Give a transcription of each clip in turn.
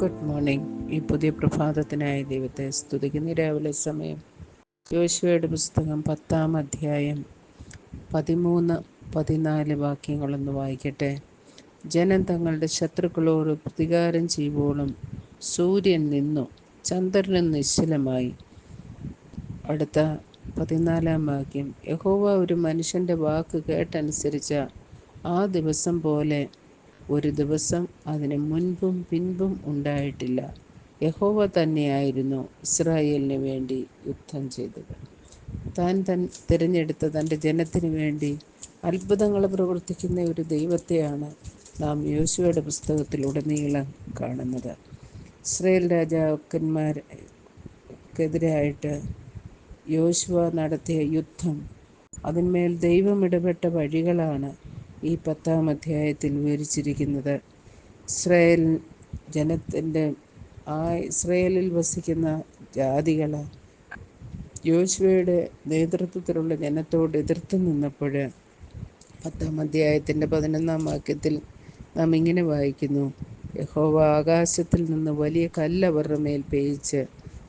പുതിയ പ്രഭാതത്തിനായി ദൈവത്തെ സ്തുതിക്കുന്ന. രാവിലെ സമയം യോശുവയുടെ പുസ്തകം പത്താം അധ്യായം പതിമൂന്ന് പതിനാല് വാക്യങ്ങളൊന്ന് വായിക്കട്ടെ. ജനം തങ്ങളുടെ ശത്രുക്കളോട് പ്രതികാരം ചെയ്യുമ്പോഴും സൂര്യൻ നിന്നു ചന്ദ്രനും നിശ്ചലമായി. അടുത്ത പതിനാലാം വാക്യം. യഹോവ ഒരു മനുഷ്യന്റെ വാക്ക് കേട്ടനുസരിച്ച ആ ദിവസം പോലെ ഒരു ദിവസം അതിന് മുൻപും പിൻപും ഉണ്ടായിട്ടില്ല. യഹോവ തന്നെയായിരുന്നു ഇസ്രായേലിന് വേണ്ടി യുദ്ധം ചെയ്തത്. താൻ തൻ തിരഞ്ഞെടുത്ത തന്റെ ജനത്തിന് വേണ്ടി അത്ഭുതങ്ങൾ പ്രവർത്തിക്കുന്ന ഒരു ദൈവത്തെയാണ് നാം യോശുവയുടെ പുസ്തകത്തിലുടനീളം കാണുന്നത്. ഇസ്രയേൽ രാജാക്കന്മാർക്കെതിരായിട്ട് യോശുവ നടത്തിയ യുദ്ധം അതിന്മേൽ ദൈവം ഇടപെട്ട വഴികളാണ് ഈ പത്താം അധ്യായത്തിൽ വിവരിച്ചിരിക്കുന്നത്. ഇസ്രായേൽ ജനത്തിന്റെ ആ ഇസ്രയേലിൽ വസിക്കുന്ന ജാതികൾ യോശുവയുടെ നേതൃത്വത്തിലുള്ള ജനത്തോട് എതിർത്ത് നിന്നപ്പോൾ പത്താം അധ്യായത്തിന്റെ പതിനൊന്നാം വാക്യത്തിൽ നാം ഇങ്ങനെ വായിക്കുന്നു. യഹോവ ആകാശത്തിൽ നിന്ന് വലിയ കല്ല് അവരുടെ മേൽ പേയിച്ച്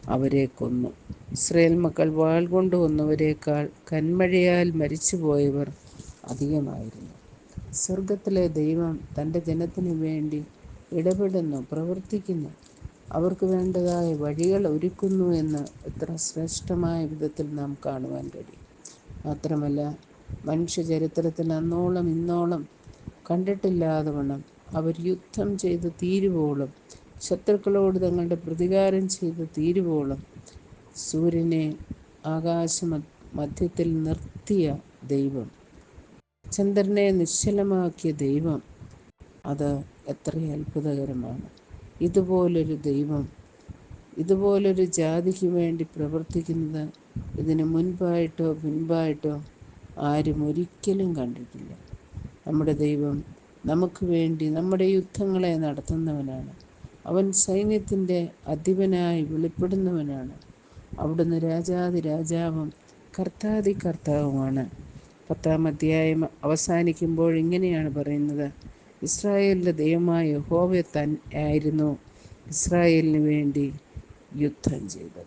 അവരെ കൊന്നു. ഇസ്രയേൽ മക്കൾ വാൾ കൊണ്ട് കൊന്നവരേക്കാൾ കന്മഴയാൽ മരിച്ചുപോയവർ അധികമായിരുന്നു. സ്വർഗത്തിലെ ദൈവം തന്റെ ജനത്തിനു വേണ്ടി ഇടപെടുന്നു പ്രവർത്തിക്കുന്നു. അവർക്ക് വേണ്ടതായ വഴികൾ ഒരുക്കുന്നു എന്ന് എത്ര ശ്രേഷ്ഠമായ വിധത്തിൽ നാം കാണുവാൻ കഴിയും. മാത്രമല്ല മനുഷ്യചരിത്രത്തിൽ അന്നോളം ഇന്നോളം കണ്ടിട്ടില്ലാതെ വണ്ണം അവർ യുദ്ധം ചെയ്ത് തീരുവോളും ശത്രുക്കളോട് തങ്ങളുടെ പ്രതികാരം ചെയ്ത് തീരുവോളും സൂര്യനെ ആകാശ മധ്യത്തിൽ നിർത്തിയ ദൈവം. ചന്ദ്രനെ നിശ്ചലമാക്കിയ ദൈവം അത് എത്ര അത്ഭുതകരമാണ്. ഇതുപോലൊരു ദൈവം ഇതുപോലൊരു ജാതിക്ക് വേണ്ടി പ്രവർത്തിക്കുന്നത് ഇതിന് മുൻപായിട്ടോ പിൻപായിട്ടോ ആരും ഒരിക്കലും കണ്ടിട്ടില്ല. നമ്മുടെ ദൈവം നമുക്ക് വേണ്ടി നമ്മുടെ യുദ്ധങ്ങളെ നടത്തുന്നവനാണ്. അവൻ സൈന്യത്തിന്റെ അധിപനായി വെളിപ്പെടുന്നവനാണ്. അവിടുന്ന് രാജാതി രാജാവും കർത്താതി കർത്താവുമാണ്. പത്താം അധ്യായം അവസാനിക്കുമ്പോൾ ഇങ്ങനെയാണ് പറയുന്നത്. ഇസ്രായേലിന്റെ ദൈവമായ യഹോവ തൻ ആയിരുന്നു. ഇസ്രായേലിന് വേണ്ടി യുദ്ധം ചെയ്തത്.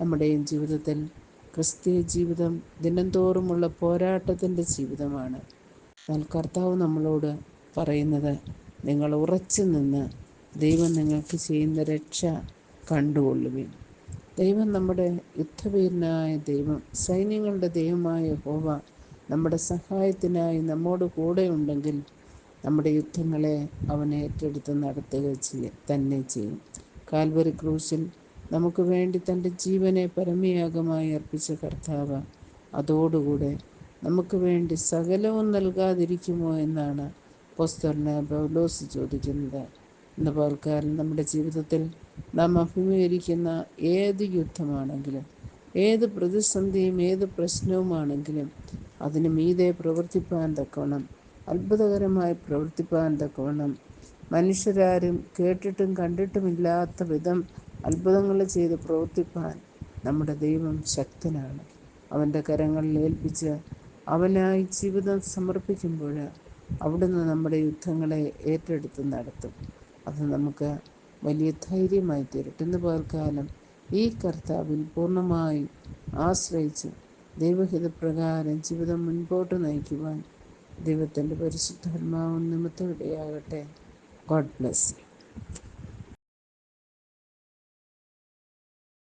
നമ്മുടെയും ജീവിതത്തിൽ ക്രിസ്തീയ ജീവിതം ദിനംതോറുമുള്ള പോരാട്ടത്തിന്റെ ജീവിതമാണ്. എന്നാൽ കർത്താവ് നമ്മളോട് പറയുന്നത് നിങ്ങൾ ഉറച്ചു നിന്ന് ദൈവം നിങ്ങൾക്ക് ചെയ്യുന്ന രക്ഷ കണ്ടുകൊള്ളുവിൻ. ദൈവം നമ്മുടെ യുദ്ധവീരനായ ദൈവം സൈന്യങ്ങളുടെ ദൈവമായ ഹോവ നമ്മുടെ സഹായത്തിനായി നമ്മോട് കൂടെ ഉണ്ടെങ്കിൽ നമ്മുടെ യുദ്ധങ്ങളെ അവൻ ഏറ്റെടുത്ത് നടത്തുക തന്നെ ചെയ്യും. കാൽവറി ക്രൂസിൽ നമുക്ക് വേണ്ടി തന്റെ ജീവനെ പരമയാഗമായി അർപ്പിച്ച കർത്താവ് അതോടുകൂടെ നമുക്ക് വേണ്ടി സകലവും നൽകാതിരിക്കുമോ എന്നാണ് പോസ്റ്ററിന് പൗലോസ് ചോദിക്കുന്നത്. ഇന്ന് പോൽക്കാലം നമ്മുടെ ജീവിതത്തിൽ നാം അഭിമുഖീകരിക്കുന്ന ഏത് യുദ്ധമാണെങ്കിലും ഏത് പ്രതിസന്ധിയും ഏത് പ്രശ്നവുമാണെങ്കിലും അതിന് മീതെ പ്രവർത്തിപ്പാൻ തക്കവണ്ണം അത്ഭുതകരമായി പ്രവർത്തിപ്പാൻ തക്കവണ്ണം. മനുഷ്യരാരും കേട്ടിട്ടും കണ്ടിട്ടുമില്ലാത്ത വിധം അത്ഭുതങ്ങൾ ചെയ്ത് പ്രവർത്തിപ്പാൻ നമ്മുടെ ദൈവം ശക്തനാണ്. അവന്റെ കരങ്ങളിൽ ഏൽപ്പിച്ച് അവനായി ജീവിതം സമർപ്പിക്കുമ്പോൾ അവിടുന്ന് നമ്മുടെ യുദ്ധങ്ങളെ ഏറ്റെടുത്ത് നടത്തും. അത് നമുക്ക് വലിയ ധൈര്യമായി തീരട്ടെ ഇന്ന് പകൽക്കാലം ഈ കർത്താവിൽ പൂർണമായി ആശ്രയിച്ച് ദൈവഹിതപ്രകാരം ജീവിതം മുൻപോട്ട് നയിക്കുവാൻ ദൈവത്തിന്റെ പരിശുദ്ധാത്മാവ് നിമിത്തം ഇടയാകട്ടെ. God bless